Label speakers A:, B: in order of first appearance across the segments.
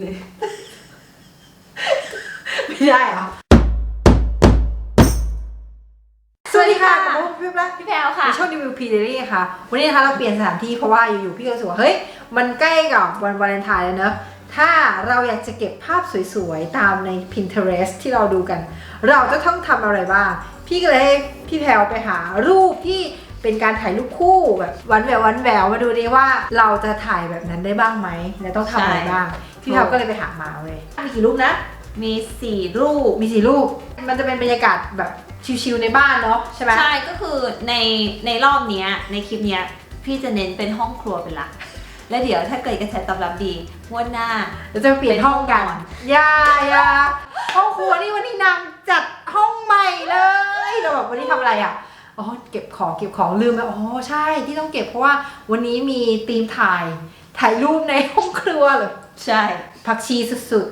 A: ไม่ได้เหรอสวัสดีค่ะกับพวกพี่ปะ
B: พี่แพลวค่ะ
A: ในช่องรีวิวพีเดลี่ค่ะ วันนี้นะคะเราเปลี่ยนสถานที่เพราะว่าอยู่ๆพี่ก็รู้สึกว่าเฮ้ย มันใกล้กับวันวาเลนไทน์แล้วเนอะถ้าเราอยากจะเก็บภาพสวยๆ ตามใน Pinterest ที่เราดูกัน เราจะต้องทำอะไรบ้าง พี่ก็เลยให้พี่แพลวไปหารูปที่เป็นการถ่ายรูปคู่แบบวันแหวววันแหววมาดูดิว่าเราจะถ่ายแบบนั้นได้บ้างไหมและต้องทำอะไร
B: ใช่
A: บ้าง พี่แพลวก็เลยไปหามาเว้ยมีกี่รูปนะ
B: มีสี่รูป
A: มีสี่รูป มันจะเป็นบรรยากาศแบบชิลๆในบ้านเนาะใช่ไหม
B: ใช่ก็คือในในรอบเนี้ยในคลิปเนี้ยพี่จะเน้นเป็นห้องครัวเป็นหลักและเดี๋ยวถ้าเกิดกระแสตอบรับดีงวันหน้า
A: เราจะเปลี่ยนห้องกัน
B: เป็นห้องนอน
A: อย่าอย่าห้องครัวนี่วันนี้นางจัดห้องใหม่เลยเราแบบวันนี้ทำอะไรอะอ๋อเก็บของเก็บของลืมไปอ๋อใช่ที่ต้องเก็บเพราะว่าวันนี้มีธีมถ่ายถ่ายรูปในห้องครัวเลย
B: ใช่
A: ผักชีสุด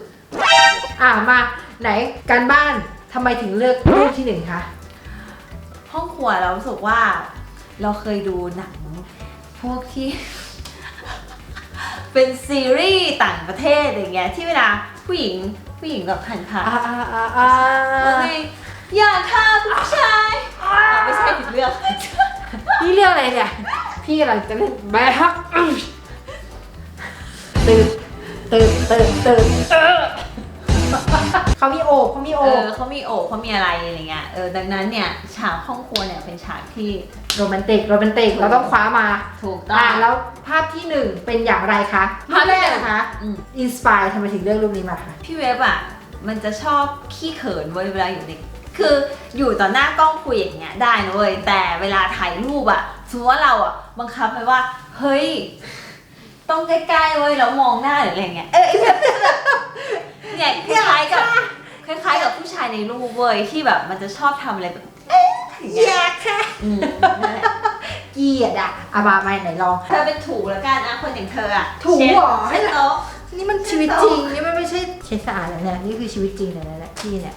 A: ๆ อะมาไหนการบ้านทำไมถึงเลือกรูปที่หนึ่งคะ
B: ห้องครัวเรารู้สึกว่า เราเคยดูหนัง พวกที่ เป็นซีรีส์ต่างประเทศอย่างเงี้ยที่เวลาผู้หญิงผู้หญิงแบบหันผ่าน
A: อ่าอ่าอ่าอ่า
B: ว่าไงอย่าฆ่าผู้ชายอะไม่ใช่ผิดเรื่อง
A: นี่เรื่องอะไรเนี่ย พี่กำลังจะเล่นแบฮักตื่น ตื่นตื่นตื่นเออเขามีโอบเขามีโอ
B: เอบอเขามีโอบเขามีอะไรอะไรเงี้ยเออดังนั้นเนี่ยฉากห้องครัวเนี่ยเป็นฉากที่
A: โรแมนติกโรแมนติกเราต้องคว้ามา
B: ถูกต้อ
A: อ่างแล้วภาพที่หนึ่งเป็นอย่างไรคะ
B: ภาพ
A: แร
B: ที่หนึ่
A: กนะคะ
B: อืม
A: อินสปายทำไมถึงเลือกรูปนี้มาคะ
B: พี่เว็บอะมันจะชอบขี้เขินเว้ยเวลาอยู่ในคืออยู่ต่อหน้ากล้องคุยอย่างเงี้ยได้นะเว้ยแต่เวลาถ่ายรูปอะสมมติว่าเราอะบังคับไปว่า เฮ้ย ต้องใกล้ๆเว้ยแล้วมองหน้าหรืออะไรเงี้ย เออไอ้แบบเนี่ยคล้ายๆกับคล้ายๆกับผู้ชายในรูปเว้ยที่แบบมันจะชอบทำอะไรแบบอย่างเงี้ย
A: อยากค่ะ
B: อืมนั่นแหละ
A: เกลียดอะอาบาไม่ไหนลอง
B: เธอเป็นถูแล้วกันนะคนอย่างเธออะ
A: ถูเหรอ
B: เช็ดโต๊ะ
A: นี่มันชีวิตจริงนี่มันไม่ใช่เช็ดสะอาดแล้วเนี่ยนี่คือชีวิตจริงเลยนะเนี่ยพี่เนี่ย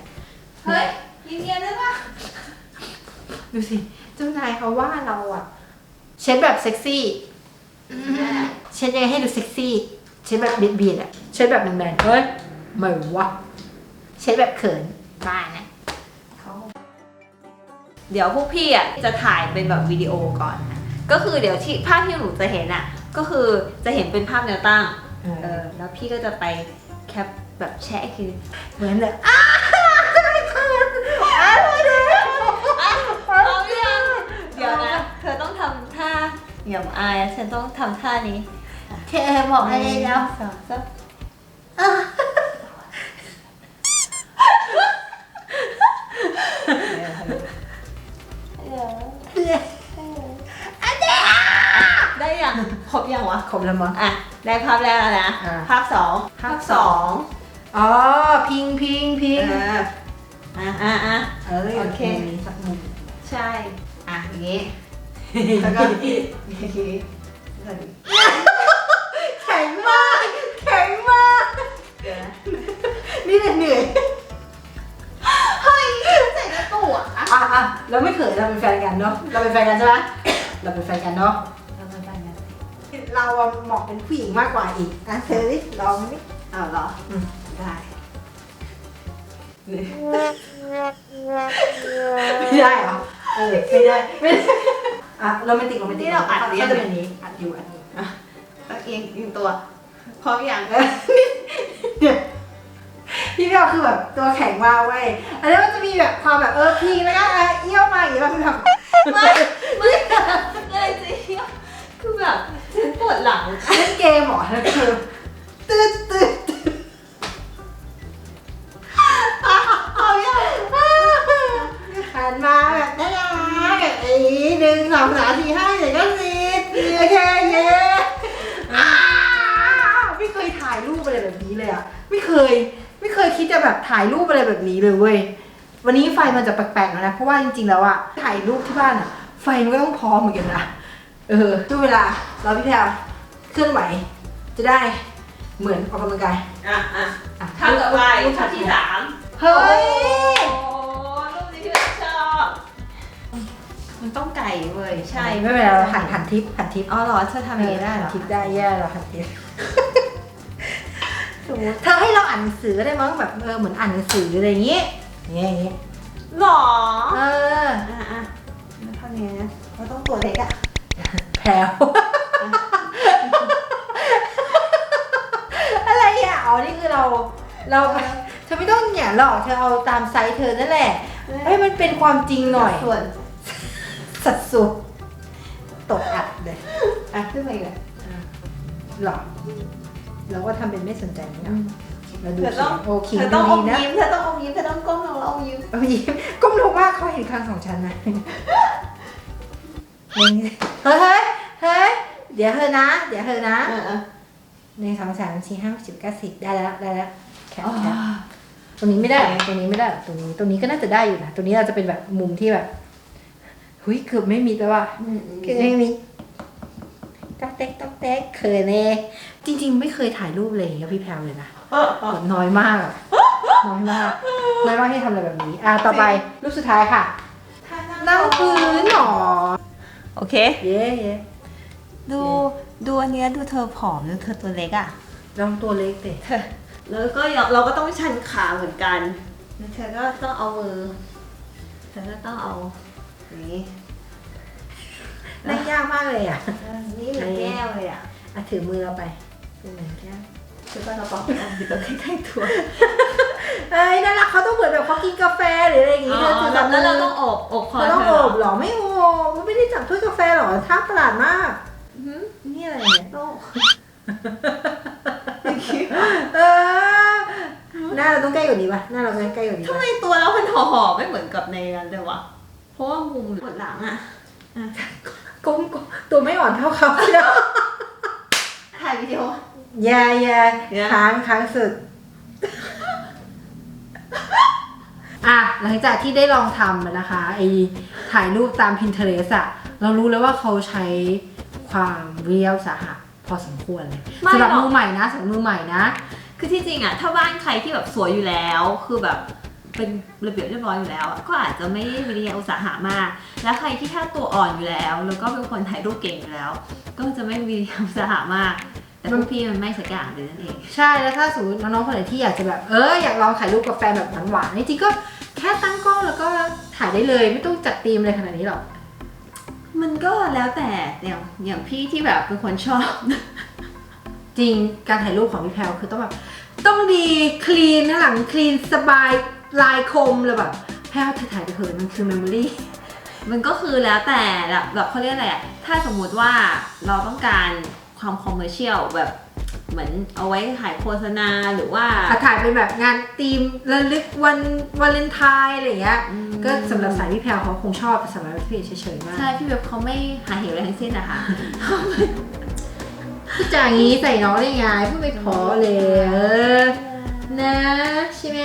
B: เฮ้ยยินเยียนได้ปะ
A: ดูสิเจ้านายเขาว่าเราอะเช็ดแบบเซ็กซี่ เช็ดยังไงให้ดูเซ็กซี่ เช็ดแบบเบียดๆอะเช็ดแบบแมนๆเฮ้ยไม่วะ เช็ดแบบเขินบ้านะ
B: เดี๋ยวพวกพี่อะจะถ่ายเป็นแบบวิดีโอก่อนนะก็คือเดี๋ยวที่ภาพที่หนูจะเห็นอะ ก็คือจะเห็นเป็นภาพแนวตั้ง
A: เออ
B: เออแล้วพี่ก็จะไปแคปแบบแชะคือ
A: เหมือนเลยอ้า อย่า
B: อายฉันต้องทำท่านี้
A: เธอบอกอะไรแล้ว
B: สองสามได้ยังครบยังวะ
A: ครบแล้วมั้ง
B: อะ ได้ภาพแรกแล้วนะ
A: อ่า
B: ภาพสอง
A: ภาพสองอ๋อ พิงพิงพิง
B: เอออะอะอะ
A: เออ
B: โอเค
A: มุมนี้สักมุม
B: ใช่
A: อะอย่างงี้
B: แล้วก็
A: แข็งมาก แข็งมาก
B: เดี๋ยวนะ
A: นี่เหนื่อย
B: เฮ้ยใส่กระตุกอะ
A: อะอะเราไม่เขินเราเป็นแฟนกันเนาะ เราเป็นแฟนกันใช่ไหมเราเป็นแฟนกันเนาะ
B: เราไปกัน
A: เราอะเหมาะเป็นผู้หญิงมากกว่าอีก อะเธอดิลองดิ
B: อ้าวเหรอ
A: อืม
B: ได้
A: ไม่ได้เหรอเออไม่ได้ไม่ได้ อะโรแมนติกโรแมนติก
B: นี่เราอัดหรือ
A: ก็
B: ยัง
A: จะเป็นอย่างนี้อัดอยู่อัดอยู่
B: ต้องเอียงเอียงตัวพร้อมยัง
A: เออเนี่ยพี่เบลคือแบบตัวแข็งมากเว้ยอันนี้มันจะมีแบบความแบบเออพิงแล้วก็เออเอี้ยวมาอย่างนี้แบบแบบ
B: ไม่ไม่เลยจริงคือแบบฉันปวดหลัง
A: เล่นเกมเหรอแล้วคือ ย ไม่เคยคิดจะแบบถ่ายรูปอะไรแบบนี้เลยเว้ยวันนี้ไฟมันจะแปลกๆแล้วนะเพราะว่าจริงๆแล้วอะถ่ายรูปที่บ้านอะไฟมันก็ต้องพร้อมเหมือนกันนะเออทุกเวลาเราพี่แพรวเคลื่อนไหว จะได้เหมือนออกกำลังกาย
B: อะอะ
A: อะ
B: ท่าต่อไปท่าที่สาม
A: เฮ้ย
B: โอ้รูปนี้ที่เราชอบ มันต้องไก่เว้ยใช่
A: ไม่เป็นไรเราหันหันทิปหันทิป
B: อ๋อเหรอเธอทำอย่างนี้ได้เหรอ
A: หันทิปได้แย่เราหันทิป สมมติเธอให้เราอ่านหนังสือก็ได้มั้งแบบเออเหมือนอ่านหนังสืออะไรอย่างงี้อย่างเงี้ยอย่างเงี้ย
B: หรอ
A: เออ
B: อะอะแล้วเท่านี้นะเราต้องตัวเล็กอะ
A: แพรวอะไรอะอ๋อนี่คือเราเราเธอไม่ต้องแหย่หรอกเธอเอาตามไซส์เธอนั่นแหละให้มันเป็นความจริงหน่อย
B: ส่วน
A: สัดส่วนตกอัดเลย
B: อะขึ้นไปเลย
A: หรอ เราก็ทำเป็นไม่สนใจนี่นะเราดู
B: เธอต้อง
A: โอเค
B: เธอต้องอ
A: ดี
B: ม
A: นะ
B: ยิ้มเธอต้องอมยิ้มเธอต้องก้มลงแล้วอมยิ้ม
A: เอายิ้มก้มลงมากเขาเห็นคางของฉันนะเฮ้ยเฮ้ยเฮ้ยเดี๋ยวเธอนะ เดี๋ยวเธอนะ
B: อะอะ
A: หนึ่งสองสามสี่ห้าหกสิบเก้าสิบได้แล้วได้แล้วแค่
B: อ๋อ
A: แค่ตรงนี้ไม่ได้ตรงนี้ไม่ได้ตรงนี้ตรงนี้ก็น่าจะได้อยู่นะตรงนี้เราจะเป็นแบบมุมที่แบบหุยเกือบไม่มีแล้วว่ะ
B: อืมอืม
A: เกือบไม่มี ต๊อกเต๊กต๊อกเต๊กเคยเน่จริง ๆ ไม่เคยถ่ายรูปเลยกับพี่แพรวเลยนะ
B: เออเออ
A: แบบน้อยมากอะน้อยมากน้อยมากที่ทำอะไรแบบนี้ อะต่อไปรูปสุดท้ายค่ะนั่งพื้นหรอ
B: โอเค
A: เย้เย้
B: ดูดูอันเนี้ยดูเธอผอมดูเธอตัวเล็กอะ
A: ลองตัวเล็กเตะ
B: แล้วก็เราก็ต้องชันขาเหมือนกันแล้วเธอก็ต้องเอามือเธอก็ต้องเอาอย่างนี้
A: นั่งยากมากเลยอะ
B: เออนี่เหมือนแก้วเลยอะ
A: อะถือมือเราไปเป็นเหมือนแก้ว
B: เธอก็เราบอกเอาอยู่ตัวใกล้ๆตัว
A: เอ้ยน่ารักเขาต้องเหมือนแบบเขากินกาแฟหรืออะไรอย่างงี้เธอถือแบบมื
B: แล้ว
A: อ
B: เราต้องอบอบคอ
A: เธอต้อง
B: เธ
A: โอ
B: อบ
A: เหรอไม่โอบมันไม่ได้จับถ้วยกาแฟหรอท่าประหลาดมาก
B: หืม
A: นี่อะไรเนี่ย
B: ต้อง
A: เออหน้าเราต้องใกล้กว่านี้ปะหน้าเราต้องใกล้กว่านี้
B: ทำ
A: ปะ
B: ไมตัวเรามันห่อๆไม่เหมือนกับในนั้นเลยวะเพราะว่ามุมหมดหลังอะ
A: ก้ มๆตัวไม่อ่อนเท่าเขาเชียว
B: ถ่ายวิดีโอ
A: แย่แย่
B: แย่
A: ค้างค้างสุด อะ หลังจากที่ได้ลองทำอะนะคะไอถ่ายรูปตาม Pinterest อะเรารู้แล้วว่าเขาใช้ความเรียวสาหะพอสมควรเลยสำหรับมือใหม่นะสำหรับมือใหม่นะ
B: คือที่จริงอะถ้าบ้านใครที่แบบสวยอยู่แล้ว คือแบบ เป็นระเบียบเรียบร้อยอยู่แล้วอะก็อาจจะไม่ได้วิริยะอุตสาหะมาก แล้วใครที่ถ้าตัวอ่อนอยู่แล้ว แล้วก็เป็นคนถ่ายรูปเก่งอยู่แล้ว ก็จะไม่วิริยะอุตสาหะมาก แต่พวกพี่มันไม่สักอย่างเลยนั่นเอง
A: ใช่แล้วถ้าสมมติน้องๆคนไหนที่อยากจะแบบเอออยากลองถ่ายรูปกับแฟนแบบหวานๆจริงๆก็แค่ตั้งกล้องแล้วก็ถ่ายได้เลยไม่ต้องจัดธีมอะไรขนาดนี้หรอก
B: มันก็แล้วแต่อย่างอย่างพี่ที่แบบเป็นคนชอบ
A: จริงการถ่ายรูปของพี่แพลวคือต้องแบบต้องดีคลีนหน้าหลังคลีนสบาย ลายคมเลยแบบแพลวเธอถ่ายไปเถอะมันคือเมมโมรี่
B: มันก็คือแล้วแต่แบบแบบเขาเรียกอะไรอะถ้าสมมุติว่าเราต้องการความคอมเมอร์เชียลแบบเหมือนเอาไว้ถ่ายโฆษณาหรือว่า
A: ถ่ายเป็นแบบงานธีมระลึกวันวาเลนไทน์อะไรอย่างเงี้ย
B: อืม
A: ก็สำหรับสายพี่แพลวเขาคงชอบแต่สำหรับพี่เฉยๆมาก
B: ใช่พี่แบบเขาไม่หาเหวอะไรทั้งสิ้นนะคะ
A: พูดจาอย่างนี้ใส่น้องได้ไงพูดไม่พอเลยเออนะใช่ไหม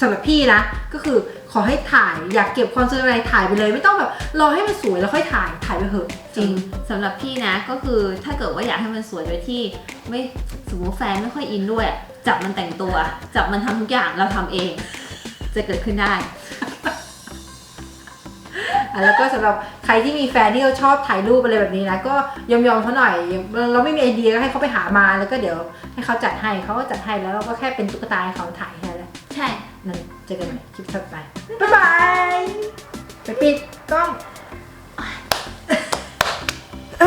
A: สำหรับพี่นะ ก็คือขอให้ถ่ายอยากเก็บความทรงจำอะไรถ่ายไปเลย ไม่ต้องแบบรอให้มันสวยแล้วค่อยถ่ายถ่ายไปเถอะจริง
B: สำหรับพี่นะก็คือถ้าเกิดว่าอยากให้มันสวยโดยที่ไม่สมมติแฟนไม่ค่อยอินด้วย จับมันแต่งตัว จับมันทำทุกอย่างเราทำเอง จะเกิดขึ้นได้
A: อะแล้วก็สำหรับใครที่มีแฟนที่เขาชอบถ่ายรูปอะไรแบบนี้นะก็ยอมยอมๆเขาหน่อยเราไม่มีไอเดียก็ให้เขาไปหามาแล้วก็เดี๋ยวให้เขาจัดให้เขาก็จัดให้แล้วเราก็แค่เป็นตุ๊กตาให้เขาถ่ายแค่นั้นแหละ
B: ใช่
A: นั้นเจอกันใหม่คลิปถัดไป บ๊ายบาย ไปปิดกล้อง